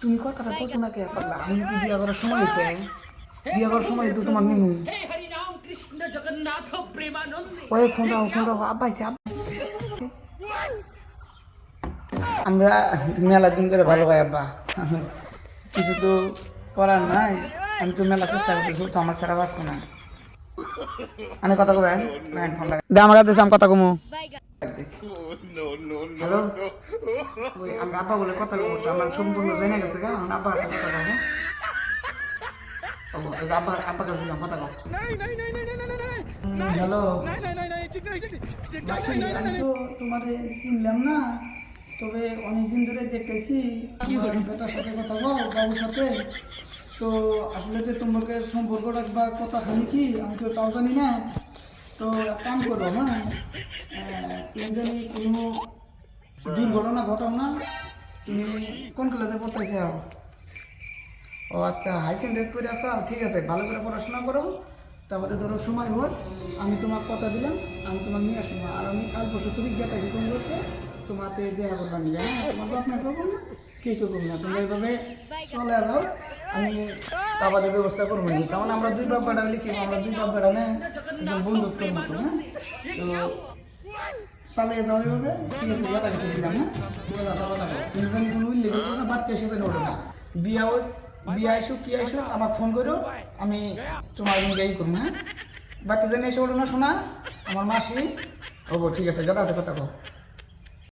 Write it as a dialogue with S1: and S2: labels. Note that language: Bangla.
S1: তুমি কথাটা বলছো না কে পারলা আমি কি বিয়া করার সময় এসে বিয়া করার সময় তো তোমার নিমু ওই খোঁজাও খোঁজাও আব্বাইছে আমরা মেলা দিন করে ভালো হয়, আব্বা। কিছু তো করার নাই। আমি তো মেলা চেষ্টা করতেছি তো আমার ছাড়া বাঁচবো না। আমি কথা কবেন না ফোন লাগা দে আমার কাছে আমি কথা কমু। হ্যালো ওই আমি আব্বা বলে কথা বলছি আমার সম্পূর্ণ জেনে গেছে গা আমার আব্বা কথা কব ও, আব্বা আব্বা কাছে দিলাম কথা কব হ্যালো আমি তো তোমার চিনলাম না তবে অনেকদিন ধরে দেখতেছি। বেটার সাথে কথা বল বাবুর সাথে। তো আসলে যে তোমাকে সম্পর্ক রাখবা কথা খালি কি? আমি তো তাও জানি না। তো কাম করো হ্যাঁ? তুমি জানি কোনো দুর্ঘটনা ঘটাও না। তুমি কোন ক্লাসে পড়তেছে? ও আচ্ছা হাই সেকেন্ডারি করে আসা ঠিক আছে, ভালো করে পড়াশোনা করো। তারপরে ধরো সময় হোক, আমি তোমার কথা দিলাম, আমি তোমার নিয়ে আসব। আর আমি কাল পরশু তুমি দেখাইছি তোমাকে তোমাতে দেয়া করবা হ্যাঁ? তোমার না কেউ না? কে কেউ করব না? তোমরা এইভাবে চলে যাও আমি ব্যবস্থা করব নি। কারণ আমরা দুই বাপ বেড়া আমরা দুই বাপ বেড়া না, একদম বন্ধুত্বের মতো হ্যাঁ? তো চালিয়ে যাও এইভাবে ঠিক আছে, কথা দিলাম হ্যাঁ? কথা তুমি জানি কোনো উল্লেখ করো না, বাদ না। বিয়া বিয়া আইসো কি আইসো আমার ফোন করো, আমি তোমার নিজেই করব হ্যাঁ? বাচ্চা জানি এসে ওঠো না, শোনা, আমার মাসি, হব, ঠিক আছে দাদা কথা কো